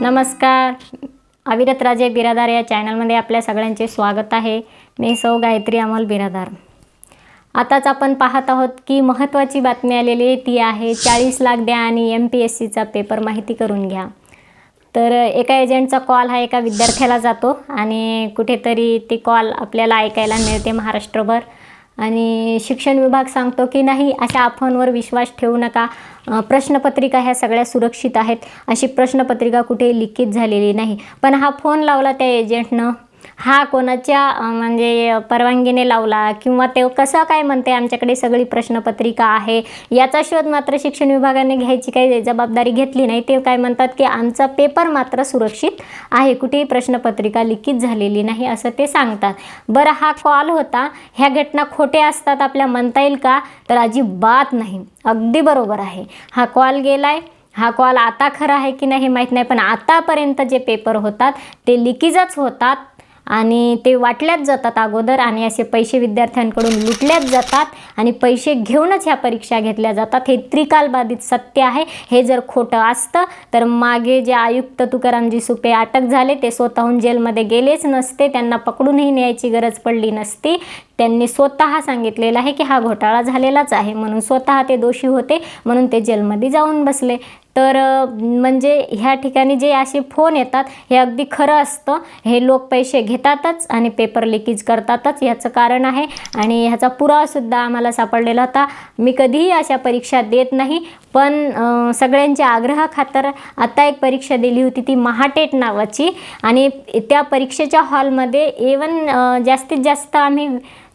नमस्कार. अविरत राजे बिरादार या चॅनलमध्ये आपल्या सगळ्यांचे स्वागत आहे. मी सौ गायत्री अमोल बिरादार. आताच आपण पाहत आहोत की महत्त्वाची बातमी आलेली आहे ती आहे चाळीस लाख द्या आणि एम पी एस सीचा पेपर माहिती करून घ्या. तर एका एजंटचा कॉल हा एका विद्यार्थ्याला जातो आणि कुठेतरी ती कॉल आपल्याला ऐकायला मिळते महाराष्ट्रभर. आणि शिक्षण विभाग सांगतो की नाही अशा अफवांवर विश्वास ठेवू नका. प्रश्नपत्रिका ह्या सगळ्या सुरक्षित आहेत. अशी प्रश्नपत्रिका कुठे लिखित झालेली नाही. पण हा फोन लावला त्या एजंटनं हा कोणाच्या म्हणजे परवानगीने लावला किंवा ते कसं काय म्हणते आमच्याकडे सगळी प्रश्नपत्रिका आहे याचा शोध मात्र शिक्षण विभागाने घ्यायची काही जबाबदारी घेतली नाही. ते काय म्हणतात की आमचा पेपर मात्र सुरक्षित आहे कुठेही प्रश्नपत्रिका लिखित झालेली नाही असं ते सांगतात. बरं हा कॉल होता. ह्या घटना खोट्या असतात आपल्या म्हणता येईल का? तर अजिबात नाही. अगदी बरोबर आहे. हा कॉल गेलाय. हा कॉल आता खरा आहे की नाही माहीत नाही पण आतापर्यंत जे पेपर होतात ते लिकीजच होतात. आणि ते वाटल्याच जातात अगोदर आणि असे पैसे विद्यार्थ्यांकडून लुटल्याच जातात आणि पैसे घेऊनच ह्या परीक्षा घेतल्या जातात. हे त्रिकालबाधित सत्य आहे. हे जर खोटं असतं तर मागे जे आयुक्त तुकारामजी सुपे अटक झाले ते स्वतःहून जेलमध्ये गेलेच नसते. त्यांना पकडूनही न्यायची गरज पडली नसती. त्यांनी स्वतः सांगितलेलं आहे की हा घोटाळा झालेलाच आहे. म्हणून स्वतः ते दोषी होते म्हणून ते जेलमध्ये जाऊन बसले. तर म्हणजे ह्या ठिकाणी जे असे फोन येतात हे अगदी खरं असतं. हे लोक पैसे घेतातच आणि पेपर लिकेज करतातच याचं कारण आहे. आणि ह्याचा पुरावासुद्धा आम्हाला सापडलेला होता. मी कधीही अशा परीक्षा देत नाही पण सगळ्यांच्या आग्रहाखातर आता एक परीक्षा दिली होती ती महाटेट नावाची. आणि त्या परीक्षेच्या हॉलमध्ये इवन जास्तीत जास्त आम्ही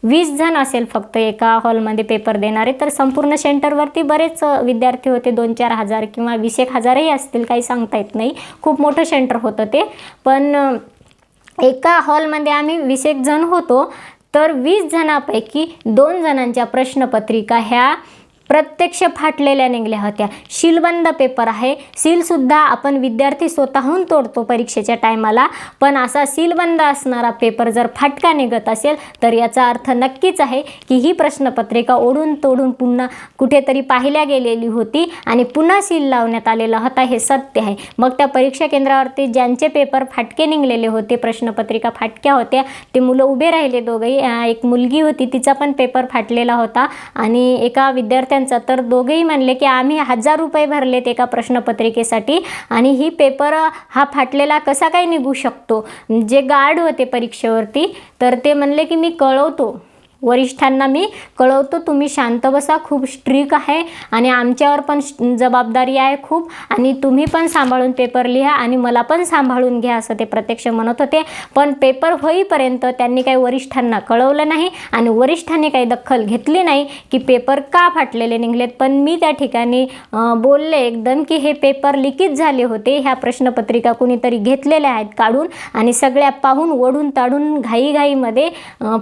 वीस जण असेल फक्त एका हॉलमध्ये पेपर देणारे तर संपूर्ण सेंटरवरती बरेच विद्यार्थी होते. दोन चार हजार किंवा वीस एक हजारही असतील काही सांगता येत नाही. खूप मोठं सेंटर होतं ते. पण एका हॉलमध्ये आम्ही वीस एक जण होतो. तर वीस जणांपैकी दोन जणांच्या प्रश्नपत्रिका ह्या प्रत्यक्ष फाटलेल्या निघल्या होत्या. शिलबंद पेपर आहे. सीलसुद्धा आपण विद्यार्थी स्वतःहून तोडतो परीक्षेच्या टायमाला. पण असा सीलबंद असणारा पेपर जर फाटका निघत असेल तर याचा अर्थ नक्कीच आहे की ही प्रश्नपत्रिका ओढून तोडून पुन्हा कुठेतरी पाहिल्या गेलेली होती आणि पुन्हा सील लावण्यात आलेला होता हे सत्य आहे. मग त्या परीक्षा केंद्रावरती ज्यांचे पेपर फाटके निघलेले होते प्रश्नपत्रिका फाटक्या होत्या ते मुलं उभे राहिले दोघंही. एक मुलगी होती तिचा पण पेपर फाटलेला होता आणि एका विद्यार्थ्यांचा तर दोघेही म्हणले की आम्ही हजार रुपये भरलेत एका प्रश्नपत्रिकेसाठी आणि ही पेपर हा फाटलेला कसा काय निघू शकतो? जे गार्ड होते परीक्षेवरती तर ते म्हणले की मी कळवतो. वरिष्ठांना मी कळवतो. तुम्ही शांत बसा. खूप स्ट्रिक आहे आणि आमच्यावर पण श- जबाबदारी आहे खूप. आणि तुम्ही पण सांभाळून पेपर लिहा आणि मला पण सांभाळून घ्या असं ते प्रत्यक्ष म्हणत होते. पण पेपर होईपर्यंत त्यांनी काही वरिष्ठांना कळवलं नाही आणि वरिष्ठांनी काही दखल घेतली नाही की पेपर का फाटलेले निघलेत. पण मी त्या ठिकाणी बोलले एकदम की हे पेपर लिकित झाले होते. ह्या प्रश्नपत्रिका कुणीतरी घेतलेल्या आहेत काढून आणि सगळ्या पाहून ओढून ताडून घाईघाईमध्ये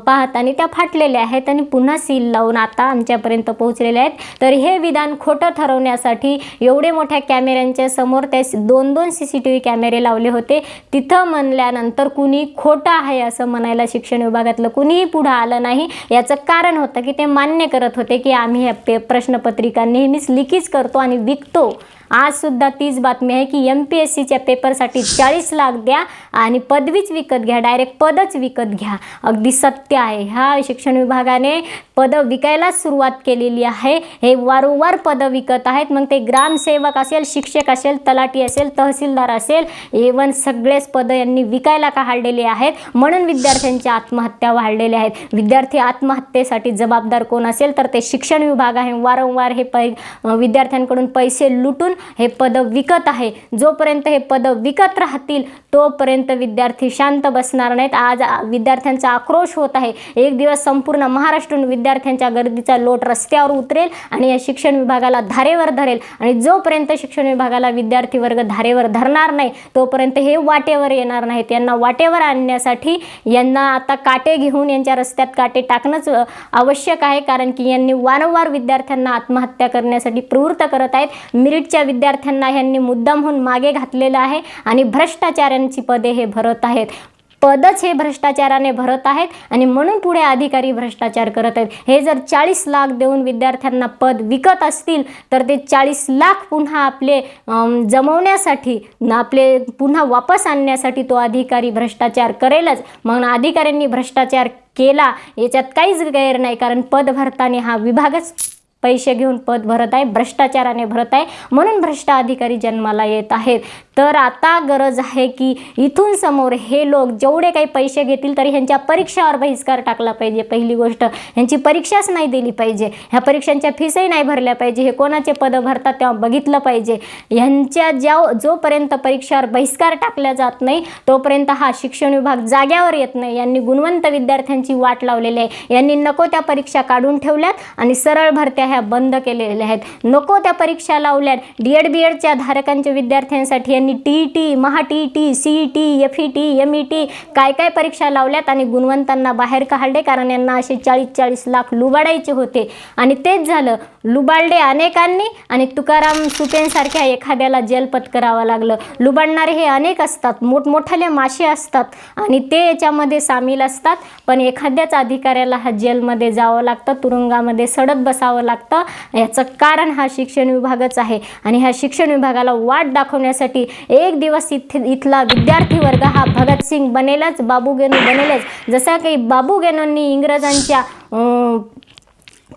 पाहत आणि त्या फाटलेल्या आहेत आणि पुन्हा सील लावून आता आमच्यापर्यंत पोहोचलेले आहेत. तर हे विधान खोटं ठरवण्यासाठी एवढे मोठ्या कॅमेऱ्यांच्या समोर त्या दोन दोन सी सी टी व्ही कॅमेरे लावले होते. तिथं म्हणल्यानंतर कुणी खोटं आहे असं म्हणायला शिक्षण विभागातलं कुणीही पुढं आलं नाही. याचं कारण होतं की ते मान्य करत होते की आम्ही ह्या पे प्रश्नपत्रिका नेहमीच लिखीच करतो आणि विकतो. आजसुद्धा तीच बातमी आहे की एम पी एस सीच्या पेपरसाठी चाळीस लाख द्या आणि पदवीच विकत घ्या डायरेक्ट पदच विकत घ्या. अगदी सत्य आहे. ह्या शिक्षण विभागाने पदं विकायलाच सुरुवात केलेली आहे. हे वारंवार पदं विकत आहेत. मग ते ग्रामसेवक असेल शिक्षक असेल तलाठी असेल तहसीलदार असेल एवन सगळेच पदं यांनी विकायला काढलेले आहेत? म्हणून विद्यार्थ्यांच्या आत्महत्या वाढलेल्या आहेत. विद्यार्थी आत्महत्येसाठी जबाबदार कोण असेल? तर ते शिक्षण विभाग आहे. वारंवार हे पै विद्यार्थ्यांकडून पैसे लुटून हे पद विकत आहे. जोपर्यंत हे पद विकत राहतील तोपर्यंत विद्यार्थी शांत बसणार नाहीत. आज विद्यार्थ्यांचा आक्रोश होत आहे. एक दिवस संपूर्ण महाराष्ट्रून विद्यार्थ्यांच्या गर्दीचा लोट रस्त्यावर उतरेल आणि या शिक्षण विभागाला धारेवर धरेल. आणि जोपर्यंत शिक्षण विभागाला विद्यार्थी वर्ग धारेवर धरणार नाही तोपर्यंत हे वाटेवर येणार नाहीत. यांना वाटेवर आणण्यासाठी यांना आता काटे घेऊन यांच्या रस्त्यात काटे टाकणंच आवश्यक आहे. कारण की यांनी वारंवार विद्यार्थ्यांना आत्महत्या करण्यासाठी प्रवृत्त करत आहेत. मिरिटच्या विद्यार्थ्यांना ह्यांनी मुद्दामहून मागे घातलेलं आहे आणि भ्रष्टाचारांची पदे हे भरत आहेत. पदच हे भ्रष्टाचाराने भरत आहेत आणि म्हणून पुढे अधिकारी भ्रष्टाचार करत आहेत. हे जर चाळीस लाख देऊन विद्यार्थ्यांना पद विकत असतील तर ते चाळीस लाख पुन्हा आपले जमवण्यासाठी आपले पुन्हा वापस आणण्यासाठी तो अधिकारी भ्रष्टाचार करेलच. मग अधिकाऱ्यांनी भ्रष्टाचार केला याच्यात काहीच गैर नाही कारण पद भरताना हा विभागच पैसे घेऊन पद भरत आहे भ्रष्टाचाराने भरत आहे. म्हणून भ्रष्ट अधिकारी जन्माला येत आहेत. तर आता गरज आहे की इथून समोर हे लोक जेवढे काही पैसे घेतील तरी ह्यांच्या परीक्षावर बहिष्कार टाकला पाहिजे. पहिली गोष्ट ह्यांची परीक्षाच नाही दिली पाहिजे. ह्या परीक्षांच्या फीसही नाही भरल्या पाहिजे. हे कोणाचे पदं भरतात तेव्हा बघितलं पाहिजे. ह्यांच्या ज्या जोपर्यंत परीक्षावर बहिष्कार टाकला जात नाही तोपर्यंत हा शिक्षण विभाग जाग्यावर येत नाही. यांनी गुणवंत विद्यार्थ्यांची वाट लावलेली आहे. यांनी नको त्या परीक्षा काढून ठेवल्यात आणि सरळ भरत्या ह्या बंद केलेल्या आहेत. नको त्या परीक्षा लावल्यात. डी एड बी एडच्या धारकांच्या विद्यार्थ्यांसाठी यांनी टी टी महा T T C E T F E T M E T काय काय परीक्षा लावल्यात आणि गुणवंतांना बाहेर काढले? कारण यांना असे चाळीस चाळीस लाख लुबाडायचे होते. आणि तेच झालं. लुबाडले अनेकांनी आणि तुकाराम सुपेंसारख्या एखाद्याला जेल पत्करावं लागलं. लुबाडणारे हे अनेक असतात. मोठमोठाले मासे असतात. आणि ते याच्यामध्ये सामील असतात. पण एखाद्याच अधिकाऱ्याला हा जेलमध्ये जावं लागतं तुरुंगामध्ये सडत बसावं लागतं. याचं कारण हा शिक्षण विभागच आहे. आणि ह्या शिक्षण विभागाला वाट दाखवण्यासाठी एक दिवस इथे इथला विद्यार्थी वर्ग हा भगतसिंग बनेलच बाबू गेनू बनेलच. जसा काही बाबू गेनूंनी इंग्रजांच्या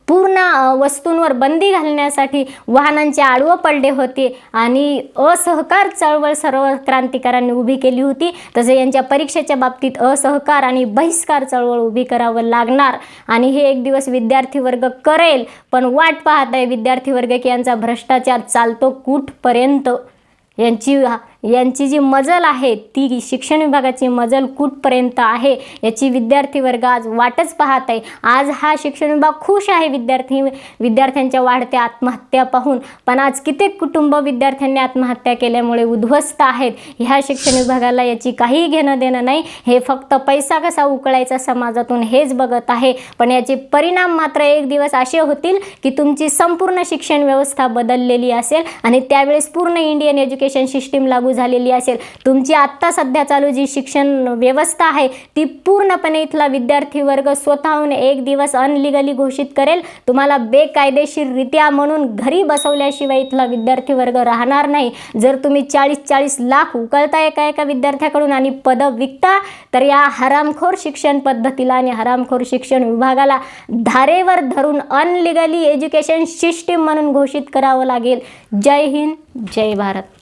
पूर्ण वस्तूंवर बंदी घालण्यासाठी वाहनांचे आडवं पडले होते आणि असहकार चळवळ सर्व क्रांतिकारांनी उभी केली होती. तसे यांच्या परीक्षेच्या बाबतीत असहकार आणि बहिष्कार चळवळ उभी करावं लागणार आणि हे एक दिवस विद्यार्थी वर्ग करेल. पण वाट पाहत आहे विद्यार्थी वर्ग की यांचा भ्रष्टाचार चालतो कुठपर्यंत? यांची यांची जी मजल आहे ती शिक्षण विभागाची मजल कुठपर्यंत आहे याची विद्यार्थी वर्ग आज वाटच पाहत आहे. आज हा शिक्षण विभाग खुश आहे विद्यार्थी विद्यार्थ्यांच्या वाढत्या आत्महत्या पाहून. पण आज कित्येक कुटुंब विद्यार्थ्यांनी आत्महत्या केल्यामुळे उद्ध्वस्त आहेत. ह्या शिक्षण विभागाला याची काही घेणं देणं नाही. हे फक्त पैसा कसा उकळायचा समाजातून हेच बघत आहे. पण याचे परिणाम मात्र एक दिवस असे होतील की तुमची संपूर्ण शिक्षण व्यवस्था बदललेली असेल आणि त्यावेळेस पूर्ण इंडियन एज्युकेशन सिस्टीम लागू झालेली असेल. तुमची आत्ता सध्या चालू जी शिक्षण व्यवस्था आहे ती पूर्णपणे इथला विद्यार्थी वर्ग स्वतःहून एक दिवस अनलिगली घोषित करेल. तुम्हाला बेकायदेशीररित्या म्हणून घरी बसवल्याशिवाय इथला विद्यार्थी वर्ग राहणार नाही. जर तुम्ही चाळीस चाळीस लाख उकळता एका एका विद्यार्थ्याकडून आणि पदं विकता तर या हरामखोर शिक्षण पद्धतीला आणि हरामखोर शिक्षण विभागाला धारेवर धरून अनलिगली एज्युकेशन सिस्टीम म्हणून घोषित करावं लागेल. जय हिंद जय भारत.